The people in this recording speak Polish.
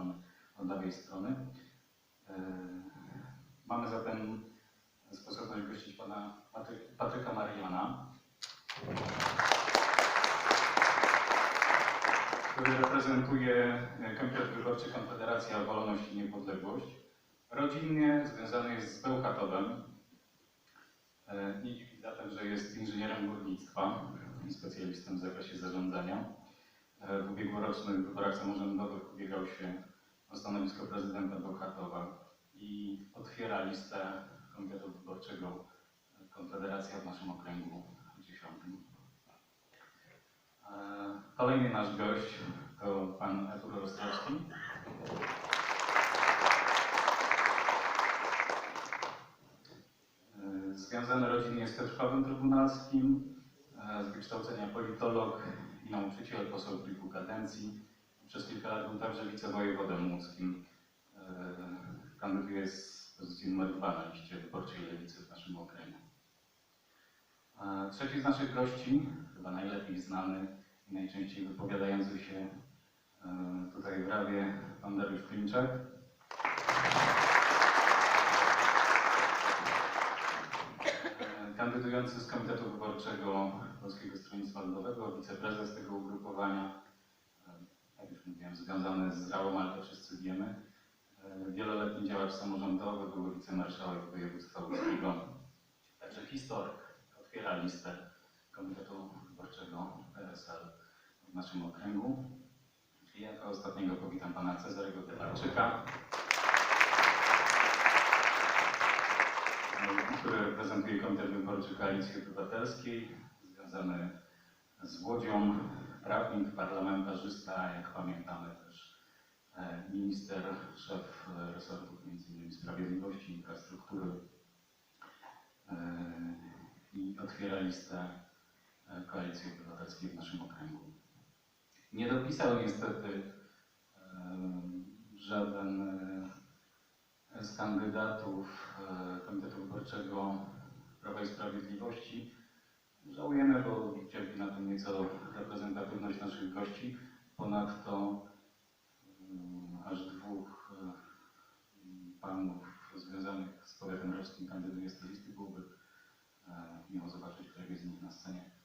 strony, od lewej strony. E, Mamy zatem sposobność gościć pana Patry- Patryka Mariana, który reprezentuje e, Komitet Wyborczy Konfederacja Wolność i Niepodległość. Rodzinnie związany jest z Bełchatowem. E, Nie dziwi zatem, że jest inżynierem górnictwa i specjalistą w zakresie zarządzania. W ubiegłorocznych wyborach samorządowych ubiegał się o stanowisko prezydenta Bełchatowa i otwiera listę Komitetu Wyborczego Konfederacja w naszym okręgu 10. E, Kolejny nasz gość to pan Artur Ostrowski. E, Związany rodzinnie z Piotrkowem Trybunalskim, e, z wykształcenia politolog nauczyciel, poseł kilku kadencji. Przez kilka lat był także wicewojewodą łódzkim. E, Kandyduje z pozycji numer dwa na liście wyborczej lewicy w naszym okręgu. E, Trzeci z naszych gości, chyba najlepiej znany i najczęściej wypowiadający się e, tutaj w Rawie, pan Dariusz Klimczak. E, Kandydujący z Komitetu Wyborczego Polskiego Stronnictwa wiceprezes tego ugrupowania, e, jak już mówiłem, związany z Rałą, ale to wszyscy wiemy. E, Wieloletni działacz samorządowy, był wicemarszałek województwa łódzkiego, także historyk, otwiera listę Komitetu Wyborczego PSL w naszym okręgu. I jako ostatniego powitam pana Cezarego Delarczyka, który reprezentuje Komitet Wyborczy Koalicji Obywatelskiej, związany z Łodzią, prawnik, parlamentarzysta, jak pamiętamy też e, minister, szef resortów m.in. Sprawiedliwości, Infrastruktury e, i otwiera listę e, Koalicji Obywatelskiej w naszym okręgu. Nie dopisał niestety żaden z kandydatów Komitetu Wyborczego Prawa i Sprawiedliwości. Żałujemy, bo cierpi na tym nieco reprezentatywność naszych gości. Ponadto mm, aż dwóch e, panów związanych z powiatem rawskim kandyduje z tej listy. Byłoby e, miło zobaczyć któregoś z nich na scenie.